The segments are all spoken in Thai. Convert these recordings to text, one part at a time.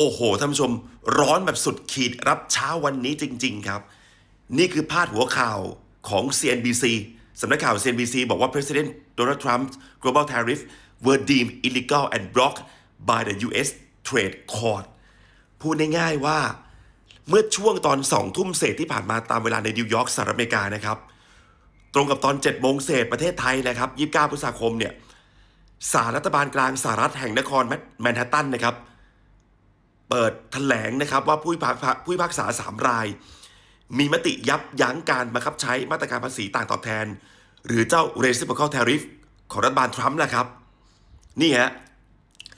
โอ้โหท่านผู้ชม ร้อนแบบสุดขีดรับเช้าวันนี้จริง ๆ ครับ นี่คือพาดหัวข่าวของ CNBC สำนักข่าว CNBC บอกว่า President Donald Trump's global tariff were deemed illegal and blocked by the U.S. Trade Court พูดง่ายๆว่า เมื่อช่วงตอนสองทุ่มเศษที่ผ่านมาตามเวลาในนิวยอร์กสหรัฐอเมริกานะครับ ตรงกับตอน7โมงเศษประเทศไทยนะครับ 29 พฤษภาคมเนี่ยสารรัฐบาลกลางสหรัฐแห่งนครแมนฮัตตันนะครับ เปิดแถลงนะครับว่าผู้พิพากษาผู้พิพากษาสามราย มีมติยับยั้งการบังคับใช้มาตรการภาษีต่างตอบแทน หรือเจ้า reciprocal tariff ของรัฐบาลทรัมป์นะครับ นี่ฮะ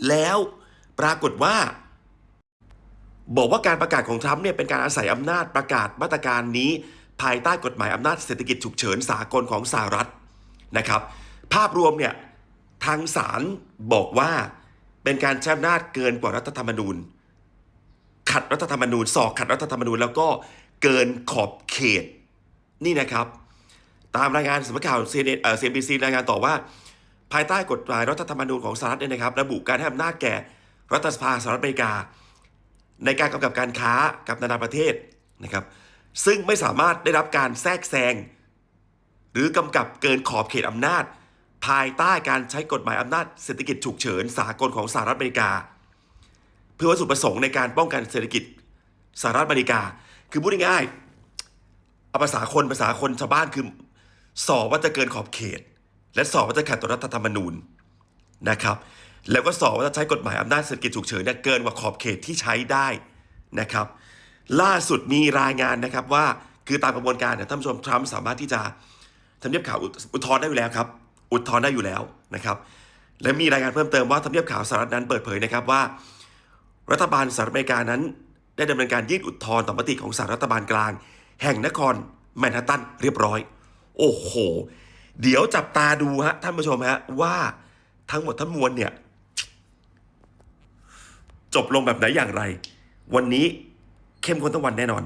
แล้วปรากฏว่า บอกว่าการประกาศของทรัมป์เนี่ยเป็นการอาศัยอำนาจประกาศมาตรการนี้ ภายใต้กฎหมายอำนาจเศรษฐกิจฉุกเฉินสากลของสหรัฐนะครับ ภาพรวมเนี่ยทางศาลบอกว่าเป็นการใช้อำนาจเกินกว่ารัฐธรรมนูญ ขัดรัฐธรรมนูญสอกขัดรัฐธรรมนูญแล้วก็เกินขอบเขตนี่นะครับ ตามรายงานสำนักข่าว CNN เอ่อ CNBC รายงานต่อว่า ภายใต้กฎหมายรัฐธรรมนูญของสหรัฐเนี่ยนะครับ ระบุการให้อำนาจแก่รัฐสภาสหรัฐอเมริกา ในการกำกับการค้ากับนานาประเทศนะครับ ซึ่งไม่สามารถได้รับการแทรกแซงหรือกำกับเกินขอบเขตอำนาจ ภายใต้การใช้กฎหมายอำนาจเศรษฐกิจฉุกเฉินสากลของสหรัฐอเมริกา เพื่อวัตถุประสงค์ในการป้องกันเศรษฐกิจสหรัฐอเมริกา คือพูดง่ายๆเอาภาษาคนภาษาคนชาวบ้านคือสอบว่าจะเกินขอบเขต และสอบว่าจะขัดต่อรัฐธรรมนูญนะครับ แล้วก็สอบว่าจะใช้กฎหมายอำนาจเศรษฐกิจฉุกเฉินเนี่ยเกินกว่าขอบเขตที่ใช้ได้นะครับ ล่าสุดมีรายงานนะครับว่าคือตามกระบวนการเนี่ยท่านผู้ชมทรัมป์สามารถที่จะทำเนียบข่าวอุทอุทธรณ์ได้อยู่แล้วครับ อุทธรณ์ได้อยู่แล้วนะครับ และมีรายงานเพิ่มเติมว่าทำเนียบข่าวสหรัฐนั้นเปิดเผยนะครับว่า รัฐบาลสหรัฐอเมริกานั้น ได้ดำเนินการยื่นอุทธรณ์ต่อมติของสหรัฐบาลกลาง แห่งนครแมนฮัตตันเรียบร้อย โอ้โห เดี๋ยวจับตาดูฮะท่านผู้ชมฮะว่าทั้งหมดทั้งมวลเนี่ย จบลงแบบไหนอย่างไร วันนี้เข้มข้นทั้งวันแน่นอน